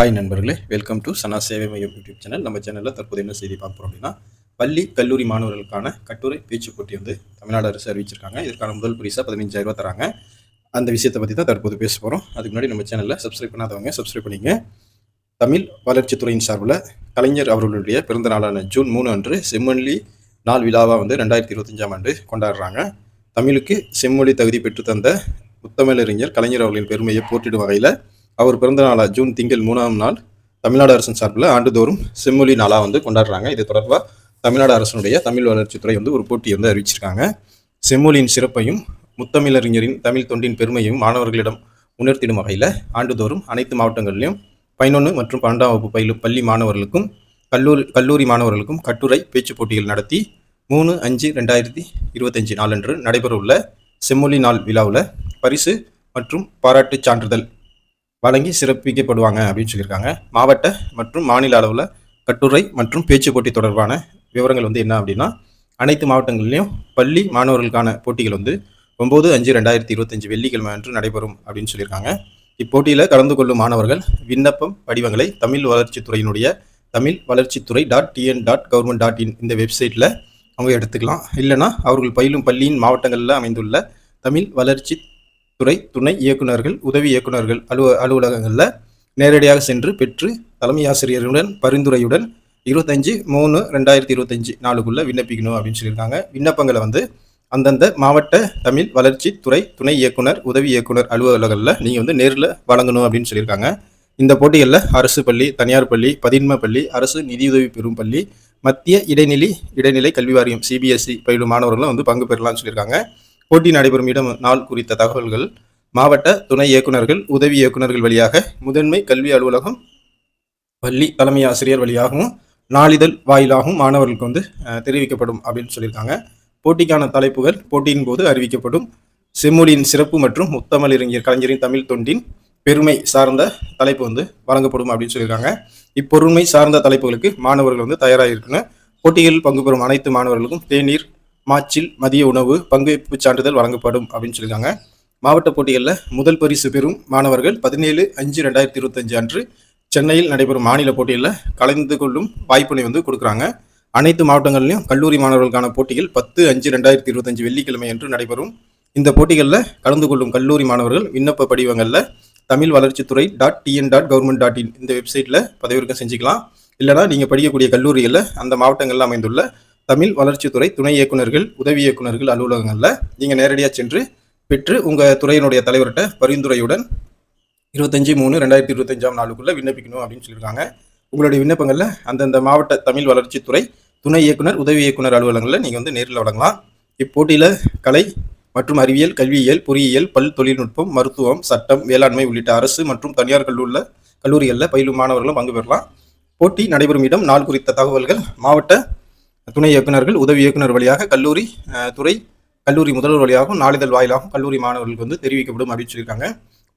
Hi நண்பர்களே welcome to சனா சேவை மையம் யூடியூப் சேனல் நம்ம சேனலில் தற்போது என்ன செய்தி பார்க்குறோம் அப்படின்னா பள்ளி கல்லூரி மாணவர்களுக்கான கட்டுரை பேச்சு போட்டி வந்து தமிழ்நாடு அரசு அறிவிச்சிருக்காங்க. இதற்கான முதல் பரிசாக பதினஞ்சாயிரரூபா தராங்க. அந்த விஷயத்தை பற்றி தான் தற்போது பேச போகிறோம் அதுக்கு முன்னாடி நம்ம சேனலில் சப்ஸ்கிரைப் பண்ணாதவங்க சப்ஸ்கிரைப் பண்ணிங்க தமிழ் வளர்ச்சித்துறையின் சார்பில் கலைஞர் அவர்களுடைய பிறந்த நாளான ஜூன் மூணு அன்று செம்மொழி நாள் விழாவாக வந்து ரெண்டாயிரத்தி இருபத்தஞ்சாம் ஆண்டு கொண்டாடுறாங்க. தமிழுக்கு செம்மொழி தகுதி பெற்று தந்த முத்தமிழறிஞர் கலைஞர் அவர்களின் பெருமையை போற்றிடும் வகையில் அவர் பிறந்த நாளாக ஜூன் திங்கள் மூணாம் நாள் தமிழ்நாடு அரசின் சார்பில் ஆண்டுதோறும் செம்மொழி நாளாக வந்து கொண்டாடுறாங்க. இது தொடர்பாக தமிழ்நாடு அரசனுடைய தமிழ் வளர்ச்சித்துறை வந்து ஒரு போட்டி வந்து அறிவிச்சிருக்காங்க. செம்மொழியின் சிறப்பையும் முத்தமிழறிஞரின் தமிழ் தொண்டின் பெருமையும் மாணவர்களிடம் உணர்த்திடும் வகையில் ஆண்டுதோறும் அனைத்து மாவட்டங்களிலும் பதினொன்று மற்றும் பன்னெண்டாம் வகுப்பு பயிலும் பள்ளி மாணவர்களுக்கும் கல்லூரி கல்லூரி மாணவர்களுக்கும் கட்டுரை பேச்சுப் போட்டிகள் நடத்தி மூணு அஞ்சு ரெண்டாயிரத்தி இருபத்தஞ்சி நாளன்று நடைபெறவுள்ள செம்மொழி நாள் விழாவில் பரிசு மற்றும் பாராட்டுச் சான்றிதழ் வழங்கி சிறப்பிக்கப்படுவாங்க அப்படின்னு சொல்லியிருக்காங்க. மாவட்ட மற்றும் மாநில அளவில் கட்டுரை மற்றும் பேச்சு போட்டி தொடர்பான விவரங்கள் வந்து என்ன அப்படின்னா அனைத்து மாவட்டங்களிலும் பள்ளி மாணவர்களுக்கான போட்டிகள் வந்து ஒம்பது அஞ்சு ரெண்டாயிரத்தி இருபத்தஞ்சு வெள்ளிக்கிழமை அன்று நடைபெறும் அப்படின்னு சொல்லியிருக்காங்க. இப்போட்டியில் கலந்து கொள்ளும் மாணவர்கள் விண்ணப்பம் படிவங்களை தமிழ் வளர்ச்சித்துறையினுடைய தமிழ் வளர்ச்சித்துறை dot TN dot government dot in இந்த வெப்சைட்டில் அவங்க எடுத்துக்கலாம். இல்லைனா அவர்கள் பயிலும் பள்ளியின் மாவட்டங்களில் அமைந்துள்ள தமிழ் வளர்ச்சி துறை துணை இயக்குநர்கள் உதவி இயக்குநர்கள் அலுவ அலுவலகங்களில் நேரடியாக சென்று பெற்று தலைமை ஆசிரியருடன் பரிந்துரையுடன் இருபத்தஞ்சி மூணு ரெண்டாயிரத்தி இருபத்தஞ்சி நாளுக்குள்ளே விண்ணப்பிக்கணும் அப்படின்னு சொல்லியிருக்காங்க. விண்ணப்பங்களை வந்து அந்தந்த மாவட்ட தமிழ் வளர்ச்சி துறை துணை இயக்குனர் உதவி இயக்குனர் அலுவலகங்களில் நீங்கள் வந்து நேரில் வழங்கணும் அப்படின்னு சொல்லியிருக்காங்க. இந்த போட்டிகளில் அரசு பள்ளி தனியார் பள்ளி பதின்ம பள்ளி அரசு நிதியுதவி பெறும் பள்ளி மத்திய இடைநிலை இடைநிலை கல்வி வாரியம் சிபிஎஸ்சி பயிலும் மாணவர்களும் வந்து பங்கு பெறலாம்னு சொல்லியிருக்காங்க. போட்டி நடைபெறும் இடம் நாள் குறித்த தகவல்கள். மாவட்ட துணை இயக்குநர்கள் உதவி இயக்குநர்கள் வழியாக முதன்மை கல்வி அலுவலகம் பள்ளி தலைமை ஆசிரியர் வழியாகவும் நாளிதழ் வாயிலாகவும் மாணவர்களுக்கு வந்து தெரிவிக்கப்படும் அப்படின்னு சொல்லியிருக்காங்க. போட்டிக்கான தலைப்புகள் போட்டியின் போது அறிவிக்கப்படும் செம்மொழியின் சிறப்பு மற்றும் முத்தமிழறிஞர் கலைஞரின் தமிழ் தொண்டின் பெருமை சார்ந்த தலைப்பு வந்து வழங்கப்படும் அப்படின்னு சொல்லியிருக்காங்க. இப்பொருண்மை சார்ந்த தலைப்புகளுக்கு மாணவர்கள் வந்து தயாராக இருக்குன்னு போட்டிகளில் பங்கு பெறும் அனைத்து மாணவர்களுக்கும் தேநீர் மார்ச்சில் மதிய உணவு பங்கேற்பு சான்றிதழ் வழங்கப்படும் அப்படின்னு சொல்லியிருக்காங்க. மாவட்ட போட்டிகளில் முதல் பரிசு பெறும் மாணவர்கள் பதினேழு அஞ்சு ரெண்டாயிரத்தி இருபத்தஞ்சு அன்று சென்னையில் நடைபெறும் மாநில போட்டிகளில் கலந்து கொள்ளும் வாய்ப்பினை வந்து கொடுக்குறாங்க. அனைத்து மாவட்டங்களிலும் கல்லூரி மாணவர்களுக்கான போட்டிகள் பத்து அஞ்சு ரெண்டாயிரத்தி இருபத்தஞ்சு வெள்ளிக்கிழமை அன்று நடைபெறும். இந்த போட்டிகளில் கலந்து கொள்ளும் கல்லூரி மாணவர்கள் விண்ணப்ப படிவங்களில் தமிழ் வளர்ச்சித்துறை dot TN dot government dot in இந்த வெப்சைட்டில் பதிவிறக்கம் செஞ்சுக்கலாம். இல்லைனா நீங்கள் படிக்கக்கூடிய கல்லூரிகளில் அந்த மாவட்டங்களில் அமைந்துள்ள தமிழ் வளர்ச்சித்துறை துணை இயக்குநர்கள் உதவி இயக்குநர்கள் அலுவலகங்களில் நீங்கள் நேரடியாக சென்று பெற்று உங்கள் துறையினுடைய தலைவர்கிட்ட பரிந்துரையுடன் இருபத்தஞ்சி மூணு ரெண்டாயிரத்தி இருபத்தஞ்சாம் நாளுக்குள்ளே விண்ணப்பிக்கணும் அப்படின்னு சொல்லியிருக்காங்க. உங்களுடைய விண்ணப்பங்களில் அந்தந்த மாவட்ட தமிழ் வளர்ச்சித்துறை துணை இயக்குனர் உதவி இயக்குனர் அலுவலகங்களில் நீங்கள் வந்து நேரில் வழங்கலாம். இப்போட்டியில் கலை மற்றும் அறிவியல் கல்வியியல் பொறியியல் பல் தொழில்நுட்பம் மருத்துவம் சட்டம் வேளாண்மை உள்ளிட்ட அரசு மற்றும் தனியார் கல்லூரில் கல்லூரிகளில் பயிலும் மாணவர்களும் பங்கு பெறலாம். போட்டி நடைபெறும் இடம் நாள் குறித்த தகவல்கள் மாவட்ட துணை இயக்குநர்கள் உதவி இயக்குனர் வழியாக கல்லூரி துறை கல்லூரி முதல்வர் வழியாகவும் நாளிதழ் வாயிலாகவும் கல்லூரி மாணவர்களுக்கு வந்து தெரிவிக்கப்படும் அப்படின்னு சொல்லியிருக்காங்க.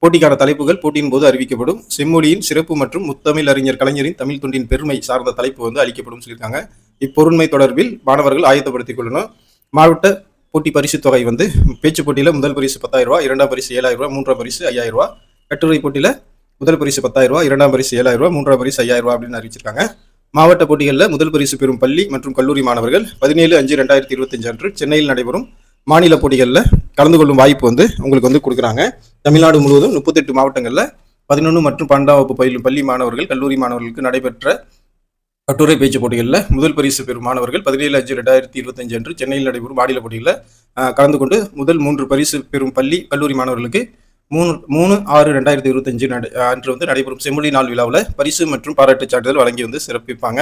போட்டிக்கான தலைப்புகள் போட்டியின் போது அறிவிக்கப்படும். செம்மொழியின் சிறப்பு மற்றும் முத்தமிழ் அறிஞர் கலைஞரின் தமிழ் தொண்டின் பெருமை சார்ந்த தலைப்பு வந்து அளிக்கப்படும் சொல்லியிருக்காங்க. இப்பொருண்மை தொடர்பில் மாணவர்கள் ஆயத்தப்படுத்திக் கொள்ளணும். மாவட்ட போட்டி பரிசு தொகை வந்து பேச்சு போட்டியில் முதல் பரிசு பத்தாயிரம் ரூபா இரண்டாம் பரிசு ஏழாயிரம் ரூபா மூன்றாம் பரிசு ஐயாயிரம் ரூபா கட்டுரை போட்டியில் முதல் பரிசு பத்தாயிரம் ரூபா இரண்டாம் பரிசு ஏழாயிரம் ரூபாய் மூன்றாம் பரிசு ஐயாயிரம் ரூபா அப்படின்னு அறிவிச்சிருக்காங்க. மாவட்ட போட்டிகளில் முதல் பரிசு பெறும் பள்ளி மற்றும் கல்லூரி மாணவர்கள் பதினேழு அஞ்சு ரெண்டாயிரத்தி இருபத்தஞ்சு அன்று சென்னையில் நடைபெறும் மாநில போட்டிகளில் கலந்து கொள்ளும் வாய்ப்பு வந்து உங்களுக்கு வந்து கொடுக்குறாங்க. தமிழ்நாடு முழுவதும் முப்பத்தெட்டு மாவட்டங்களில் பதினொன்று மற்றும் பன்னெண்டாம் வகுப்பு பயிலும் பள்ளி மாணவர்கள் கல்லூரி மாணவர்களுக்கு நடைபெற்ற கட்டுரை பேச்சு போட்டிகளில் முதல் பரிசு பெறும் மாணவர்கள் பதினேழு அஞ்சு ரெண்டாயிரத்தி இருபத்தஞ்சு அன்று சென்னையில் நடைபெறும் மாநில போட்டிகளில் கலந்து கொண்டு முதல் மூன்று பரிசு பெறும் பள்ளி கல்லூரி மாணவர்களுக்கு மூணு மூணு ஆறு ரெண்டாயிரத்தி இருபத்தஞ்சு நட அன்று வந்து நடைபெறும் செம்மொழி நாள் விழாவில் பரிசு மற்றும் பாராட்டுச் சான்றிதழ் வழங்கி வந்து சிறப்பிப்பாங்க.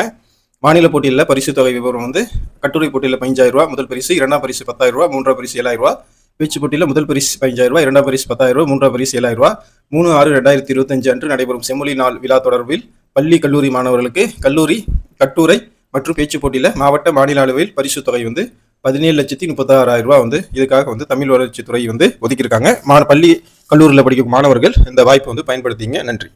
மாநில போட்டியில் பரிசு தொகை விவரம் வந்து கட்டுரை போட்டியில் பதினஞ்சாயிரம் ரூபா முதல் பரிசு இரண்டாம் பரிசு பத்தாயிரம் ரூபா மூன்றாம் பரிசு ஏழாயிரம் ரூபா பேச்சு போட்டியில் முதல் பரிசு பதினஞ்சாயிரம் ரூபா இரண்டாம் பரிசு பத்தாயிரம் ரூபா மூன்றாம் பரிசு ஏழாயிரம் ரூபா மூணு ஆறு ரெண்டாயிரத்தி இருபத்தஞ்சு அன்று நடைபெறும் செம்மொழி நாள் விழா தொடர்பில் பள்ளி கல்லூரி மாணவர்களுக்கு கல்லூரி கட்டுரை மற்றும் பேச்சு போட்டியில் மாவட்ட மாநில அளவில் பரிசு தொகை வந்து பதினேழு லட்சத்தி முப்பத்தாறாயிரம் ரூபாய் வந்து இதுக்காக வந்து தமிழ் வளர்ச்சித்துறை வந்து ஒதுக்கியிருக்காங்க. மா பள்ளி கல்லூரியில் படிக்கும் மாணவர்கள் இந்த வாய்ப்பை வந்து பயன்படுத்திங்க. நன்றி.